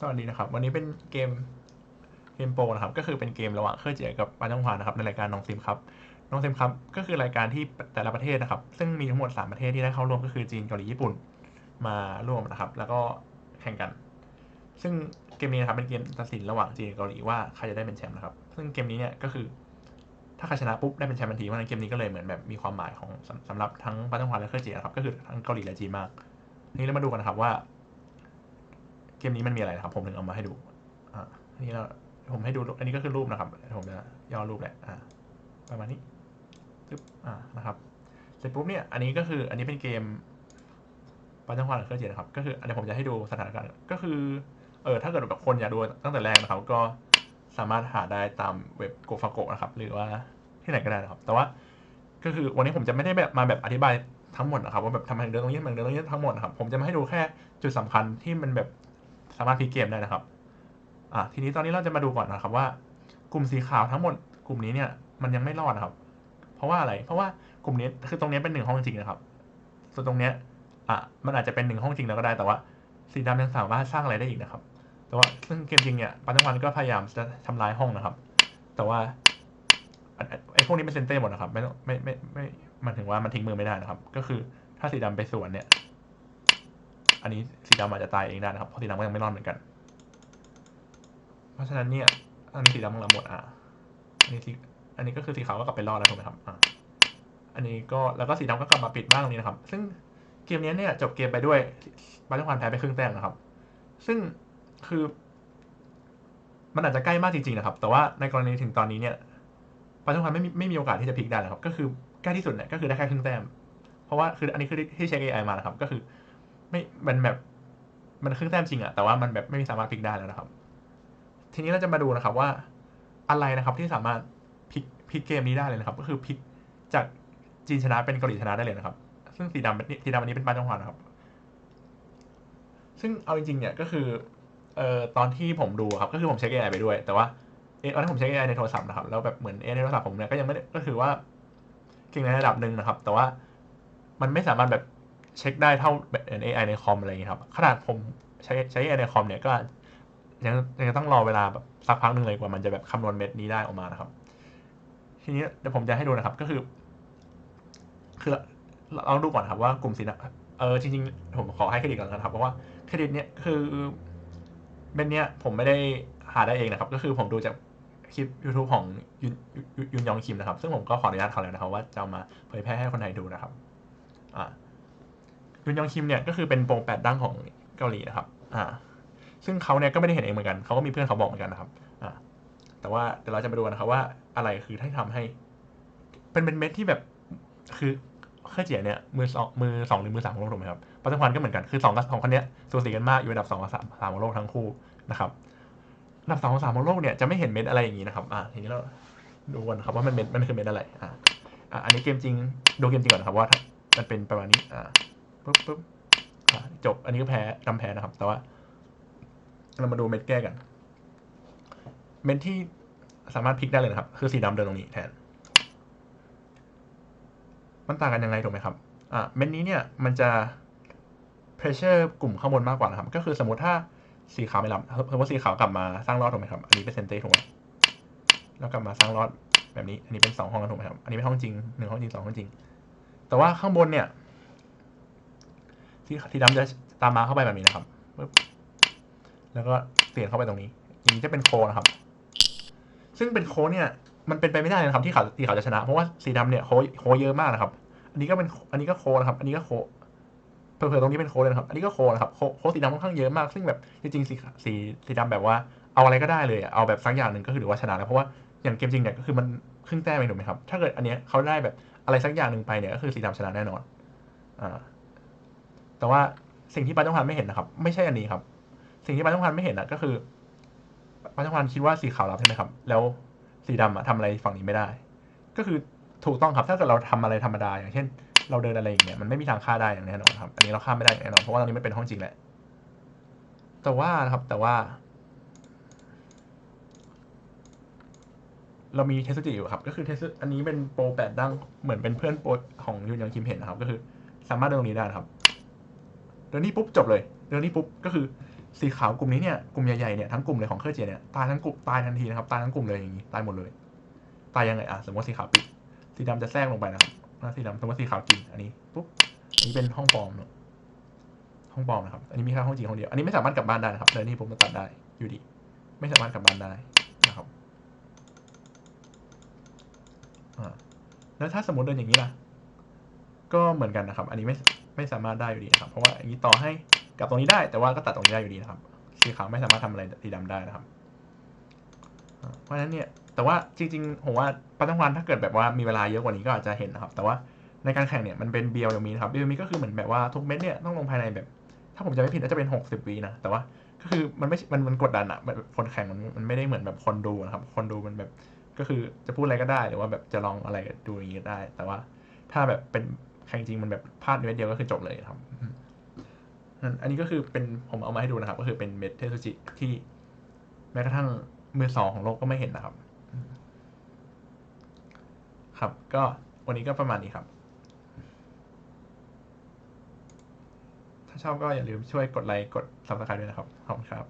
สวัสดีนะครับ วันนี้เป็นเกมเกมโปรนะครับ ก็คือเป็นเกมระหว่างเครื่องเจียกับปาจังหวานนะครับ ในรายการน้องซิมครับน้องซิมครับ ก็คือรายการที่แต่ละประเทศนะครับ ซึ่งมีทั้งหมด 3 ประเทศที่ได้เข้าร่วมก็คือจีนเกาหลีญี่ปุ่นมาร่วมนะครับ แล้วก็แข่งกัน ซึ่งเกมนี้นะครับเป็นเกมตัดสินระหว่างจีนกับเกาหลีว่าใครจะได้เป็นแชมป์นะครับ ซึ่งเกมนี้เนี่ยก็คือ ถ้าใครชนะปุ๊บได้เป็นแชมป์ทันทีเพราะฉะนั้นเกมนี้ก็เลยเหมือนแบบมีความหมายของสำหรับทั้งปาจังหวานและเครื่องเจียนะครับก็คือทั้งเกาหลีและจีนมากทีนี้เรามาดูกันนะครับว่าเก มนี้มันมีอะไรนะครับ ผมถึงเอามาให้ดูอ่านนี้เราผมให้ดูอันนี้ก็คือรูปนะครับ ผมจะย่อรูปแหละอ่าประมาณนี้ปึ๊บอ่านะครับเสร็จปุ๊บเนี่ยอันนี้ก็คืออันนี้เป็นเกมปัจจุบันเครื่องเจียนะครับ ก็คืออันนี้ผมจะให้ดูสถานการณ์ก็คือเออถ้าเกิดแบบคนอยากดูตั้งแต่แรกนะครับ ก็สามารถหาได้ตามเว็บโกฟาโกนะครับ หรือว่าที่ไหนก็ได้นะครับ แต่ว่าก็คือวันนี้ผมจะไม่ได้แบบมาแบบอธิบายทั้งหมดนะครับว่าแบบทำไมเดินตรงนี้ทำไมเดินตรงนี้ทั้งหมดนะครับผมจะมาให้ดูแค่จุดสำคัญที่มันแบบ สามารถพลิกเกมได้นะครับอะทีนี้ตอนนี้เราจะมาดูก่อนนะครับว่า กลุ่มสีขาวทั้งหมดกลุ่มนี้เนี่ยมันยังไม่รอดนะครับ เพราะว่าอะไร เพราะว่ากลุ่มนี้คือตรงนี้เป็นหนึ่งห้องจริงนะครับ ส่วนตรงเนี้ยอะมันอาจจะเป็นหนึ่งห้องจริงแล้วก็ได้ แต่ว่าสีดำยังสามารถสร้างอะไรได้อีกนะครับ แต่ว่าซึ่งเกมจริงเนี่ยปัจจุบันก็พยายามจะทำลายห้องนะครับ แต่ว่าไอ้พวกนี้เป็นเซนเต้หมดนะครับ ไม่ไม่ไม่ไม่มันถึงว่ามันทิ้งมือไม่ได้นะครับ ก็คือถ้าสีดำไปสวนเนี่ย อันนี้สีดำอาจจะตายเองได้นะครับ เพราะสีดำก็ยังไม่รอดเหมือนกัน เพราะฉะนั้นเนี่ย อันนี้สีดำของเราหมดอะอันนี้สีอันนี้ก็คือสีขาวก็กลับไปรอดแล้วถูกไหมครับอะอันนี้ก็แล้วก็สีดำก็กลับมาปิดบ้างตรงนี้นะครับ ซึ่งเกมนี้เนี่ยจบเกมไปด้วยบาร์เซโลนแพ้ไปครึ่งแต้มนะครับ ซึ่งคือ มันอาจจะใกล้มากจริงๆนะครับ แต่ว่าในกรณีถึงตอนนี้เนี่ยบาร์เซโลนไม่มีไม่มีโอกาสที่จะพลิกได้นะครับ ก็คือใกล้ที่สุดเนี่ยก็คือได้แค่ครึ่งแต้ม เพราะว่าคืออันนี้คือที่เช็ค AI มานะครับ ก็คือ ไม่มันแบบ มันครึ่งแต้มจริงอะแต่ว่ามันแบบไม่มีสามารถพลิกได้แล้วนะครับ ทีนี้เราจะมาดูนะครับว่าอะไรนะครับที่สามารถพลิกพลิกเกมนี้ได้เลยนะครับ ก็คือพลิกจากจีนชนะเป็นเกาหลีชนะได้เลยนะครับ ซึ่งสีดำสีดำอันนี้เป็นปาจังหวะนะครับ ซึ่งเอาจริงๆเนี่ยก็คือเอ่อตอนที่ผมดูครับก็คือผมเช็ค AI ไปด้วย แต่ว่าเออตอนที่ผมเช็ค AI ในโทรศัพท์นะครับแล้วแบบเหมือน AI ในโทรศัพท์ผมเนี่ยก็ยังไม่ได้ก็ถือว่าเก่งในระดับหนึ่งนะครับ แต่ว่ามันไม่สามารถแบบ เช็คได้เท่าแบบ AI ในคอมอะไรอย่างเงี้ยครับ ขนาดผมใช้ใช้ AI ในคอมเนี่ยก็ยังยังต้องรอเวลาแบบสักพักหนึ่งเลยกว่ามันจะแบบคำนวณเม็ดนี้ได้ออกมานะครับ ทีนี้เดี๋ยวผมจะให้ดูนะครับก็คือ คือเราเราดูก่อนครับว่ากลุ่มสีนเออจริงๆ ผมขอให้เครดิตก่อนนะครับเพราะว่าเครดิตเนี่ยคือเม็ดเนี้ยผมไม่ได้หาได้เองนะครับ ก็คือผมดูจากคลิป YouTube ของยุนยุนยองคิมนะครับ ซึ่งผมก็ขออนุญาตเขาแล้วนะครับ ว่าจะมาเผยแพร่ให้คนไทยดูนะครับ อ่า ยุนยองคิมเนี่ยก็คือเป็นโปรแปดดังของเกาหลีนะครับอ่าซึ่งเขาเนี่ยก็ไม่ได้เห็นเองเหมือนกันเขาก็มีเพื่อนเขาบอกเหมือนกันนะครับอ่าแต่ว่าเดี๋ยวเราจะมาดูนะครับว่าอะไรคือที่ทำให้ เป็นเป็นเม็ดที่แบบคือเครื่องเจียเนี่ยมือสองมือสองหรือมือสามของโลกถูกไหมครับปัจจุบันก็เหมือนกันคือสองกับสองคนเนี้ยสูสีกันมากอยู่อันดับสองกับสามสามของโลกทั้งคู่นะครับอันดับสองกับสามของโลกเนี่ยจะไม่เห็นเม็ดอะไรอย่างนี้นะครับอ่าทีนี้เราดูกันครับว่ามันเม็ดมันคือเม็ดอะไรอ่าอ่าอันนี้เกมจริงดูเกมจริงก่อนนะครับว่ามันเป็นประมาณนี้อ่า ปุ๊บปุ๊บจบ อันนี้ก็แพ้ดำแพ้นะครับ แต่ว่า เรามาดูเม็ดแก้กัน เม็ดที่สามารถพลิกได้เลยนะครับ คือสีดำเดินตรงนี้แทน มันต่างกันยังไงถูกไหมครับ อ่าเม็ดนี้เนี่ย มันจะ pressure กลุ่มข้างบนมากกว่านะครับ ก็คือสมมติถ้าสีขาวไม่รับสมมติสีขาวกลับมาสร้างรอดถูกไหมครับ อันนี้เป็นเซนเต้ถูกไหมแล้วกลับมาสร้างรอดแบบนี้ อันนี้เป็นสองห้องถูกไหมครับ อันนี้เป็นห้องจริงหนึ่งห้องจริงสองห้องจริง แต่ว่าข้างบนเนี่ย ที่ที่ดำจะตามมาเข้าไปแบบนี้นะครับปึ๊บแล้วก็เปลี่ยนเข้าไปตรงนี้อย่างนี้จะเป็นโคนะครับ ซึ่งเป็นโคเนี่ยมันเป็นไปไม่ได้นะครับ ที่เขาสีขาจะชนะ เพราะว่าสีดำเนี่ยโคโคเยอะมากนะครับ อันนี้ก็เป็นอันนี้ก็โคนะครับ อันนี้ก็โคเผื่อๆตรงนี้เป็นโคเลยนะครับอันนี้ก็โคนะครับโคโคสีดำค่อนข้างเยอะมาก ซึ่งแบบจริงๆสีสีสีดำแบบว่าเอาอะไรก็ได้เลยเอาแบบสักอย่างหนึ่งก็คือถือว่าชนะแล้วเพราะว่าอย่างเกมจริงเนี่ยก็คือมันครึ่งแต้มเองถูกไหมครับ ถ้าเกิดอันเนี้ยเขาได้แบบอะไรสักอย่างหนึ่งไปเนี่ยก็คือสีดำชนะแน่นอน อ่า แต่ว่าสิ่งที่ปาต้องพันไม่เห็นนะครับ ไม่ใช่อันนี้ครับ สิ่งที่ปาต้องพันไม่เห็นอะก็คือปาต้องพันคิดว่าสีขาวรับใช่ไหมครับ แล้วสีดำอะทำอะไรฝั่งนี้ไม่ได้ ก็คือถูกต้องครับถ้าเกิดเราทำอะไรธรรมดาอย่างเช่น เราเดินอะไรอย่างเงี้ยมันไม่มีทางฆ่าได้อย่างแน่นอนครับ อันนี้เราฆ่าไม่ได้อย่างแน่นอนเพราะว่าตอนนี้มันเป็นห้องจริงแหละแต่ว่านะครับแต่ว่า เรามีเทสจิอยู่ครับ ก็คือเทสอันนี้เป็นโปรแปดดั้งเหมือนเป็นเพื่อนโปรของยุนยังคิมเห็นนะครับ ก็คือ สามารถเดินตรงนี้ได้ครับ เดินนี่ปุ๊บจบเลย เดินนี่ปุ๊บก็คือสีขาวกลุ่มนี้เนี่ยกลุ่มใหญ่ๆเนี่ยทั้งกลุ่มเลยของเครือเจียเนี่ยตายทั้งกลุ่มตายทันทีนะครับตายทั้งกลุ่มเลยอย่างนี้ตายหมดเลย ตายยังไงอะสมมติว่าสีขาวปิดสีดำจะแทรกลงไปนะครับอะสีดำสมมติสีขาวกินอันนี้ปุ๊บอันนี้เป็นห้องปลอมเนอะห้องปลอมนะครับอันนี้มีแค่ห้องจริงห้องเดียวอันนี้ไม่สามารถกลับบ้านได้นะครับเลยนี่ผมตัดได้อยู่ดี ไม่สามารถกลับบ้านได้นะครับอ่าแล้วถ้าสมมติเดินอย่างนี้ล่ะ ก็เหมือนกันนะครับ อันนี้ไม่ ไม่สามารถได้อยู่ดีนะครับ เพราะว่าอย่างนี้ต่อให้กลับตรงนี้ได้ แต่ว่าก็ตัดตรงนี้ได้อยู่ดีนะครับ สีขาวไม่สามารถทำอะไรสีดำได้นะครับ เพราะฉะนั้นเนี่ย แต่ว่าจริงๆผมว่าปัตตังวันถ้าเกิดแบบว่ามีเวลาเยอะกว่านี้ก็อาจจะเห็นนะครับ แต่ว่าในการแข่งเนี่ยมันเป็นเบียลมีนะครับเบียลมีก็คือเหมือนแบบว่าทุกเม็ดเนี่ยต้องลงภายในแบบ ถ้าผมจะไม่ผิดน่าจะเป็นหกสิบวินะ แต่ว่าก็คือมันไม่มันมันกดดันอะแบบคนแข่งมันมันไม่ได้เหมือนแบบคนดูนะครับ คนดูมันแบบก็คือจะพูดอะไรก็ได้หรือว่าแบบจะลองอะไรดูอย่างนี้ก็ได้ แต่ว่าถ้าแบบเป็น แข่งจริงมันแบบพลาดเม็ดเดียวก็คือจบเลยครับนั่นอันนี้ก็คือเป็นผมเอามาให้ดูนะครับ ก็คือเป็นเม็ดเทสุจิที่แม้กระทั่งมือสองของโลกก็ไม่เห็นนะครับ ครับ ก็วันนี้ก็ประมาณนี้ครับ ถ้าชอบก็อย่าลืมช่วยกดไลค์กด subscribe ด้วยนะครับ ขอบคุณครับ